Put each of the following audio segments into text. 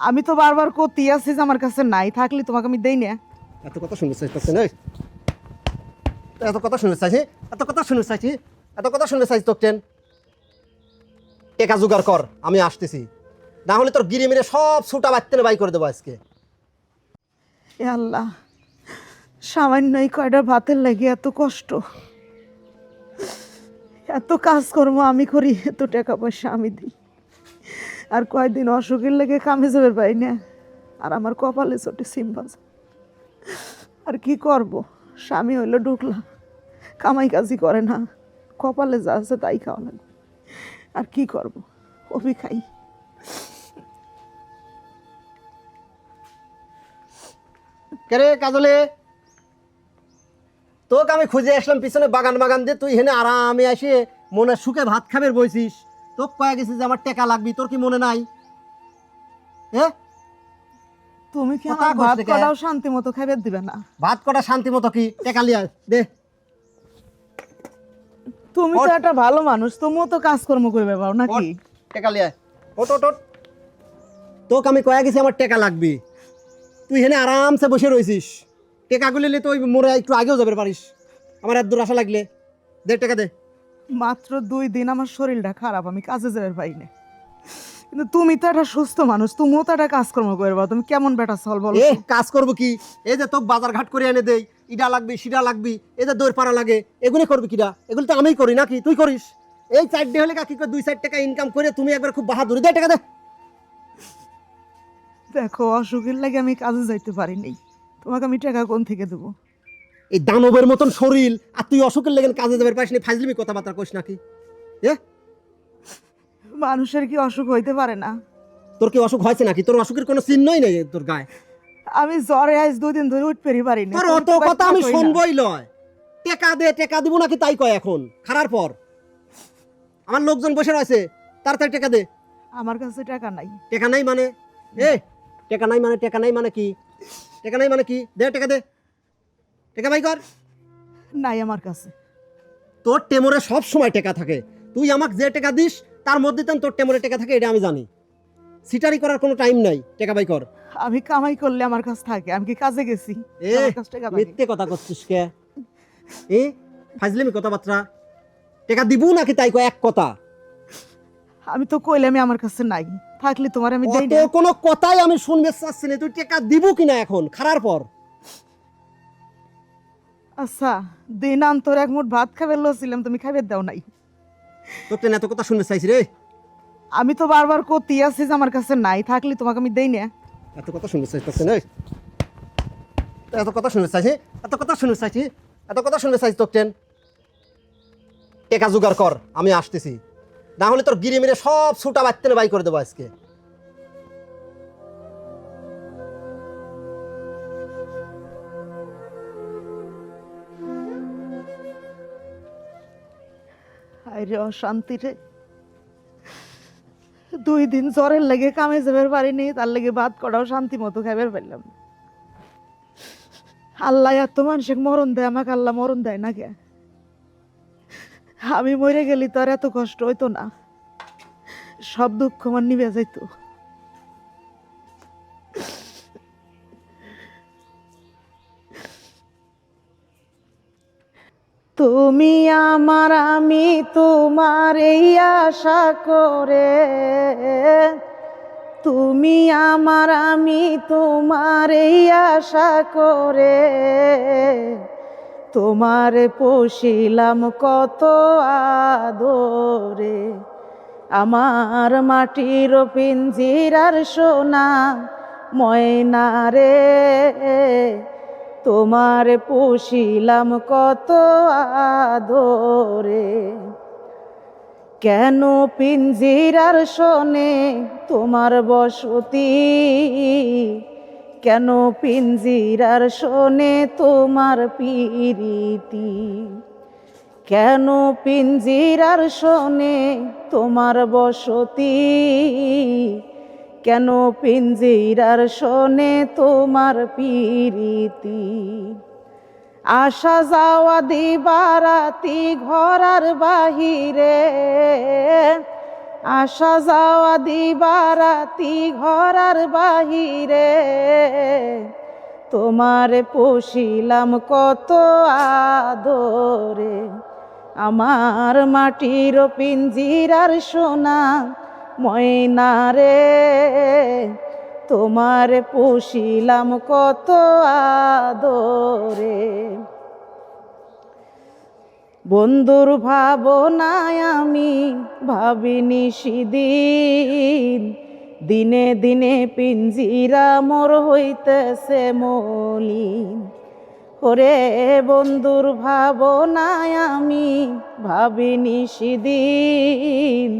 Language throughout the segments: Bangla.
আমি তো বারবার করতেই আছি যে আমার কাছে নাই থাকলে তোমাকে আমি দেই না। এত কথা শুনতে চাইছি না। এত কথা শুনতে চাইছি? এত কথা শুনতে চাইছি? এত কথা শুনতে চাইছি তোর ট্রেন টেকা জোগাড় কর আমি আসতেছি। না হলে তোর গিরে মেরে সব ছুটা বাচ্চানে বাই করে দেবো আজকে। এ আল্লাহ সামান্য এই কয়টা ভাতের লাগে এত কষ্ট। এত কাজকর্ম আমি করি এত টাকা পয়সা আমি দিই। আর কয়দিন অসুখের লেগে কামে যাবে পাই না। আর আমার কপালে চটে সিম বাজা আর কি করব? স্বামী হইল ঢুকলা। কামাই কাজি করে না। কপালে যা আছে তাই খাওয়া লাগবে। আর কি করব? অভি খাই। কেরে কাজলে? তোকে আমি খুঁজে আসলাম, পিছনে বাগান বাগান দিয়ে। তুই হেনে আরামে আসে, মনে সুখে ভাত খাবের বইছিস। তোকে কয়ে গেছিস যে আমার টেকা লাগবি তোর কি মনে নাই? হ্যাঁ তুমি কি আমার ভাত? কটাও শান্তি মতো খাইবে দিবে না? ভাত কটা শান্তি মতো কি? টেকা লিয়া দে। তুমি তো একটা ভালো মানুষ তুমিও তো কাজকর্ম করবে পারো নাকি? টেকা লিয়া। ওট ওট ওট তোকে আমি কয়ে গেছি আমার টেকা লাগবি। তুই হেনে আরামসে বসে রয়েছিস টেকাগুলি নিলে তুই মোরে একটু আগেও যাবে পারিস। আমার এত দূর আশা লাগলে। দে টাকা দে। মাত্র দুই দিন আমার শরীরটা খারাপ আমি কাজে যাবে পাই না কিন্তু তুমি তো একটা সুস্থ মানুষ তুমিও তো একটা কাজকর্ম করবে তুমি কেমন বেটা চল বলো। এ কাজ করব কি? এই যে তোকে বাজার ঘাট করে এনে দেই ইডা লাগবি সিডা লাগবি এই যে দৌড় পাড়া লাগে এগুলি করবি কিডা? এগুলি তো আমিই করি নাকি? তুই করিস। এই চারটে হলে কাকি করে দুই চার টাকা ইনকাম করে তুমি একবার খুব বাহাদুরি দে টাকা দে। দেখো অসুখের লাগে আমি কাজে যাইতে পারিনি। তোমাকে আমি টাকা কোন থেকে দেবো? এই দানবের মতন শরীর আর তুই অসুখের লেগে কাজে যাবে পারিস নি ফাজলিমি কথাবার্তা কইস নাকি? মানুষের কি অসুখ হইতে পারে না? তোর কি অসুখ হয়েছে নাকি? তোর অসুখের কোনো চিহ্নই নেই তোর গায়ে। আমি জ্বরে আজ দুই দিন ধরে উঠতে পারিনি। তোর অত কথা আমি শুনবই লয়। টেকা দে টেকা দিব নাকি তাই কয় এখন? খারার পর। আমার লোকজন বসে রয়েছে তাড়াতাড়ি টেকা দে। আমার কাছে টাকা নাই। টেকা নাই মানে? এ টেকা নাই মানে টেকা নাই মানে কি? টেকা নাই মানে কি? দে টেকা দে। টেকা বাই কর। নাই আমার কাছে। তোর টেমরে সব সময় টেকা থাকে। তুই আমাকে যে টেকা দিস তার মধ্যে তো তোর টেমরে টেকা থাকে এটা আমি জানি। সিটারি করার কোনো টাইম নাই। টেকা বাই কর। আমি কামাই করলে আমার কাছে থাকে আমি কি কাজে গেছি? এ আমার কাছে টাকা থাকে। মিথ্যে কথা করছিস কে? এ ফাজলিমি কথাবার্তা। টেকা দিব নাকি তাই কয় এক কথা? আমি তো কইলে আমি আমার কাছে নাই। থাকলে তোমার আমি দেই না। কোনো কথাই আমি শুনবে চাচ্ছি না। তুই টেকা দিব কিনা এখন? খারার পর। আচ্ছা দিন আন্তর এক মুঠ ভাত খাবে লছিলাম তুমি খাইবে দাও নাই। তোর টেন এত কথা শুনতে চাইছি রে। আমি তো বারবার করতেই আছি যে আমার কাছে নাই থাকলে তোমাকে আমি দেই না। এত কথা শুনতে চাইছি না। এত কথা শুনতে চাইছি এত কথা শুনতে চাইছি এত কথা শুনতে চাইছি টেন। টেকা জোগাড় কর আমি আসতেছি। না হলে তোর গিরে মেরে সব ছুটা বাচ্চানে বাই করে দেবো আজকে। আরে অশান্তি রে দুই দিন জ্বরের লেগে কামে যাবে পারিনি, তার লেগে বাদ করাও শান্তি মতো খাইবার পারলাম। আল্লাহ এত মানুষের মরণ দেয়, আমাকে আল্লাহ মরণ দেয় না কে? আমি মরে গেলি তো আর এত কষ্ট হইতো না। সব দুঃখ আমার নিবে যাইতো। তুমি আমার, আমি তোমার এই আশা করে। তুমি আমার, আমি তোমার এই আশা করে। তোমার পশিলাম কত আদরে। আমার মাটির পিঞ্জিরার সোনা ময়না রে। তোমার পুষিলাম কত আদরে। কেন পিঞ্জিরার শোনে তোমার বসতি? কেন পিঞ্জিরার শোনে তোমার পিরিতি? কেন পিঞ্জিরার শোনে তোমার বসতি? কেন পিঞ্জিরার শোনে তোমার পিরিতি? আসা যাওয়া দিবারাতি ঘরার বাহিরে। আসা যাওয়া দিবারাতি ঘরার বাহিরে। তোমার পুষিলাম কত আদরে। আমার মাটির পিঞ্জিরার সোনা ময়না রে তোমার পুষিলাম কত আদরে। বন্ধুর ভাবনায় আমি ভাবিনি সেদিন, দিনে দিনে পিঞ্জিরা মোর হইতেছে মলিন। ওরে বন্ধুর ভাবনায় আমি ভাবিনি সেদিন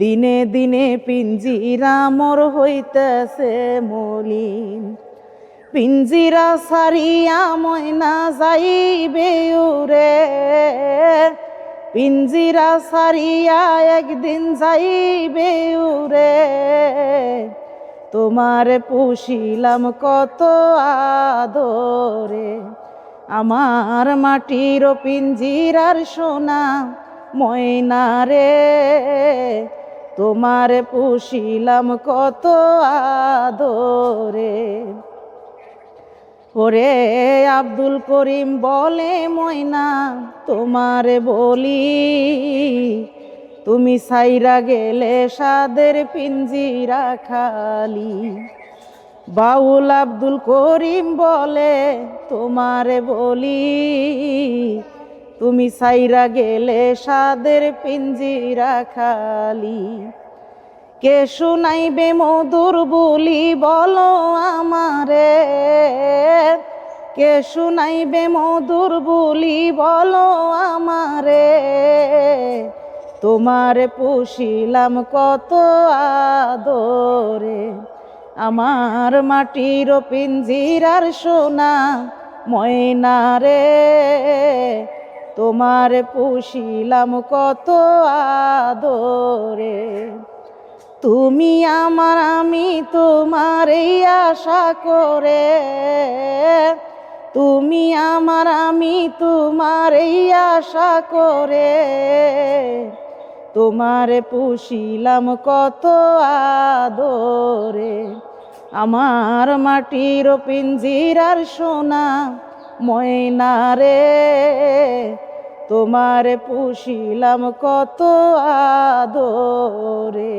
দিনে দিনে পিঞ্জিরা মোর হইতেছে মলিন। পিঞ্জিরা সারিয়া ময়না যাইবে উরে পিঞ্জিরা সারিয়া একদিন যাইবে উরে তোমার পুষিলাম কত আদরে। আমার মাটির পিঞ্জিরার সোনা ময়না রে। তোমার পুষিলাম কত আদরে। ওরে আব্দুল করিম বলে ময়না, তোমারে বলি, তুমি সাইরা গেলে সাদের পিঞ্জিরা খালি। বাউল আব্দুল করিম বলে, তোমারে বলি তুমি সাইরা গেলে সাদের পিঞ্জিরা খালি। কে শুনাইবে মধুর বলি বলো আমারে। কে শুনাইবে মধুর বলি বলো আমারে। তোমার পুষিলাম কত আদরে। আমার মাটির পিঞ্জিরার সোনা ময়না রে তোমার পুষিলাম কত আদরে। তুমি আমার, আমি তোমার এই আশা করে। তুমি আমার, আমি তোমার এই আশা করে। তোমার পুষিলাম কত আদরে। আমার মাটির পিঞ্জিরার সোনা ময়না রে তোমার পুষিলাম কত আদরে।